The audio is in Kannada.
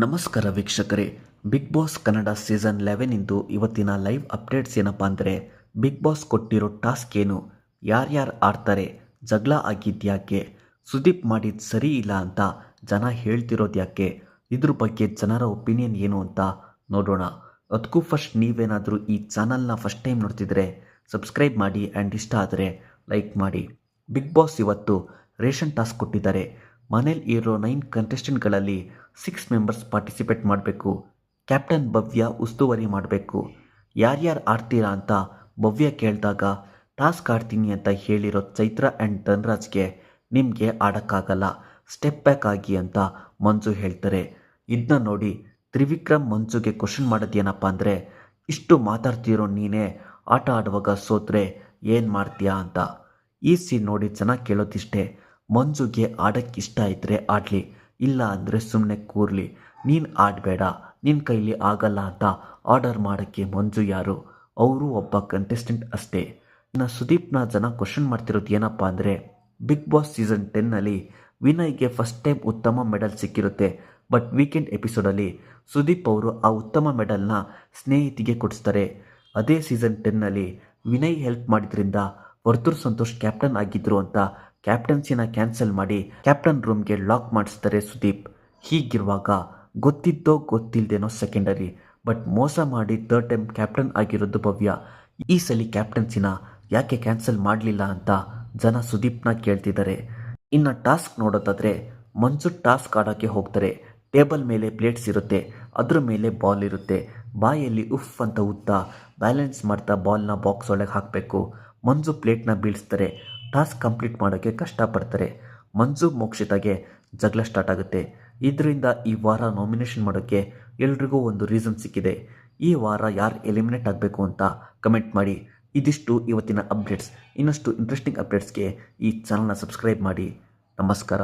ನಮಸ್ಕಾರ ವೀಕ್ಷಕರೇ. Bigg Boss Kannada season eleven ಇಂದು ಇವತ್ತಿನ ಲೈವ್ ಅಪ್ಡೇಟ್ಸ್ ಏನಪ್ಪ ಅಂದರೆ ಬಿಗ್ ಬಾಸ್ ಕೊಟ್ಟಿರೋ ಟಾಸ್ಕ್ ಏನು? ಯಾರ್ಯಾರು ಆಡ್ತಾರೆ? ಜಗಳ ಆಗಿದ್ಯಾಕೆ ಸುದೀಪ್ ಮಾಡಿದ್ದು ಸರಿ ಇಲ್ಲ ಅಂತ ಜನ ಹೇಳ್ತಿರೋದು ಯಾಕೆ? ಇದ್ರ ಬಗ್ಗೆ ಜನರ ಒಪಿನಿಯನ್ ಏನು ಅಂತ ನೋಡೋಣ. ಅದಕ್ಕೂ ಫಸ್ಟ್ ನೀವೇನಾದರೂ ಈ ಚಾನಲ್ನ ಫಸ್ಟ್ ಟೈಮ್ ನೋಡ್ತಿದ್ರೆ ಸಬ್ಸ್ಕ್ರೈಬ್ ಮಾಡಿ ಆ್ಯಂಡ್ ಇಷ್ಟ ಆದರೆ ಲೈಕ್ ಮಾಡಿ. ಬಿಗ್ ಬಾಸ್ ಇವತ್ತು ರೇಷನ್ ಟಾಸ್ಕ್ ಕೊಟ್ಟಿದ್ದಾರೆ. ಮನೇಲಿ ಇರೋ ನೈನ್ ಕಂಟೆಸ್ಟೆಂಟ್ಗಳಲ್ಲಿ ಸಿಕ್ಸ್ ಮೆಂಬರ್ಸ್ ಪಾರ್ಟಿಸಿಪೇಟ್ ಮಾಡಬೇಕು. ಕ್ಯಾಪ್ಟನ್ ಭವ್ಯ ಉಸ್ತುವಾರಿ ಮಾಡಬೇಕು. ಯಾರ್ಯಾರು ಆಡ್ತೀರಾ ಅಂತ ಭವ್ಯ ಕೇಳಿದಾಗ, ಟಾಸ್ಕ್ ಆಡ್ತೀನಿ ಅಂತ ಹೇಳಿರೋ ಚೈತ್ರ ಆ್ಯಂಡ್ ಧನ್ರಾಜ್ಗೆ ನಿಮಗೆ ಆಡೋಕ್ಕಾಗಲ್ಲ. ಸ್ಟೆಪ್ ಬ್ಯಾಕ್ ಆಗಿ ಅಂತ ಮಂಜು ಹೇಳ್ತಾರೆ. ಇದನ್ನ ನೋಡಿ ತ್ರಿವಿಕ್ರಮ್ ಮಂಜುಗೆ ಕ್ವಶನ್ ಮಾಡೋದೇನಪ್ಪ ಅಂದರೆ, ಇಷ್ಟು ಮಾತಾಡ್ತಿರೋ ನೀನೇ ಆಟ ಆಡುವಾಗ ಸೋತ್ರೆ ಏನು ಮಾಡ್ತೀಯಾ ಅಂತ. ಈ ಸೀನ್ ನೋಡಿ ಚೆನ್ನಾಗಿ ಕೇಳೋದಿಷ್ಟೇ. ಮಂಜುಗೆ ಆಡೋಕ್ಕಿಷ್ಟ ಇದ್ದರೆ ಆಡಲಿ. ಇಲ್ಲ ಅಂದರೆ ಸುಮ್ಮನೆ ಕೂರ್ಲಿ. ನೀನು ಆಡಬೇಡ. ನಿನ್ನ ಕೈಲಿ ಆಗಲ್ಲ ಅಂತ ಆರ್ಡರ್ ಮಾಡೋಕ್ಕೆ ಮಂಜು ಯಾರು? ಅವರು ಒಬ್ಬ ಕಂಟೆಸ್ಟೆಂಟ್ ಅಷ್ಟೇ. ಇನ್ನು ಸುದೀಪ್ನ ಜನ ಕ್ವಶನ್ ಮಾಡ್ತಿರೋದು ಏನಪ್ಪ ಅಂದರೆ ಬಿಗ್ ಬಾಸ್ ಸೀಸನ್ ಟೆನ್ನಲ್ಲಿ ವಿನಯ್ಗೆ ಫಸ್ಟ್ ಟೈಮ್ ಉತ್ತಮ ಮೆಡಲ್ ಸಿಕ್ಕಿರುತ್ತೆ. ಬಟ್ ವೀಕೆಂಡ್ ಎಪಿಸೋಡಲ್ಲಿ ಸುದೀಪ್ ಅವರು ಆ ಉತ್ತಮ ಮೆಡಲ್ನ ಸ್ನೇಹಿತಿಗೆ ಕೊಡಿಸ್ತಾರೆ. ಅದೇ ಸೀಸನ್ ಟೆನ್ನಲ್ಲಿ ವಿನಯ್ ಹೆಲ್ಪ್ ಮಾಡಿದ್ರಿಂದ ವರ್ತೂರ್ ಸಂತೋಷ್ ಕ್ಯಾಪ್ಟನ್ ಆಗಿದ್ರು ಅಂತ ಕ್ಯಾಪ್ಟನ್ಸಿನ ಕ್ಯಾನ್ಸಲ್ ಮಾಡಿ ಕ್ಯಾಪ್ಟನ್ ರೂಮ್ಗೆ ಲಾಕ್ ಮಾಡಿಸ್ತಾರೆ ಸುದೀಪ್. ಹೀಗಿರುವಾಗ ಗೊತ್ತಿದ್ದೋ ಗೊತ್ತಿಲ್ಲದೇನೋ ಸೆಕೆಂಡರಿ, ಬಟ್ ಮೋಸ ಮಾಡಿ ಥರ್ಡ್ ಟೈಮ್ ಕ್ಯಾಪ್ಟನ್ ಆಗಿರೋದು ಭವ್ಯ. ಈ ಸಲ ಕ್ಯಾಪ್ಟನ್ಸಿನ ಯಾಕೆ ಕ್ಯಾನ್ಸಲ್ ಮಾಡಲಿಲ್ಲ ಅಂತ ಜನ ಸುದೀಪ್ನ ಕೇಳ್ತಿದ್ದಾರೆ. ಇನ್ನು ಟಾಸ್ಕ್ ನೋಡೋದಾದರೆ ಮಂಜು ಟಾಸ್ಕ್ ಆಡೋಕ್ಕೆ ಹೋಗ್ತಾರೆ. ಟೇಬಲ್ ಮೇಲೆ ಪ್ಲೇಟ್ಸ್ ಇರುತ್ತೆ, ಅದ್ರ ಮೇಲೆ ಬಾಲ್ ಇರುತ್ತೆ. ಬಾಯಲ್ಲಿ ಉಫ್ ಅಂತ ಉತ್ತಾ ಬ್ಯಾಲೆನ್ಸ್ ಮಾಡ್ತಾ ಬಾಲ್ನ ಬಾಕ್ಸ್ ಒಳಗೆ ಹಾಕಬೇಕು. ಮಂಜು ಪ್ಲೇಟ್ನ ಬೀಳಿಸ್ತಾರೆ. ಟಾಸ್ಕ್ ಕಂಪ್ಲೀಟ್ ಮಾಡೋಕ್ಕೆ ಕಷ್ಟಪಡ್ತಾರೆ. ಮಂಜು ಮೋಕ್ಷಿತಾಗೆ ಜಗಳ ಸ್ಟಾರ್ಟ್ ಆಗುತ್ತೆ. ಇದರಿಂದ ಈ ವಾರ ನಾಮಿನೇಷನ್ ಮಾಡೋಕ್ಕೆ ಎಲ್ರಿಗೂ ಒಂದು ರೀಸನ್ ಸಿಕ್ಕಿದೆ. ಈ ವಾರ ಯಾರು ಎಲಿಮಿನೇಟ್ ಆಗಬೇಕು ಅಂತ ಕಮೆಂಟ್ ಮಾಡಿ. ಇದಿಷ್ಟು ಇವತ್ತಿನ ಅಪ್ಡೇಟ್ಸ್. ಇನ್ನಷ್ಟು ಇಂಟ್ರೆಸ್ಟಿಂಗ್ ಅಪ್ಡೇಟ್ಸ್ಗೆ ಈ ಚಾನಲ್ನ ಸಬ್ಸ್ಕ್ರೈಬ್ ಮಾಡಿ. ನಮಸ್ಕಾರ.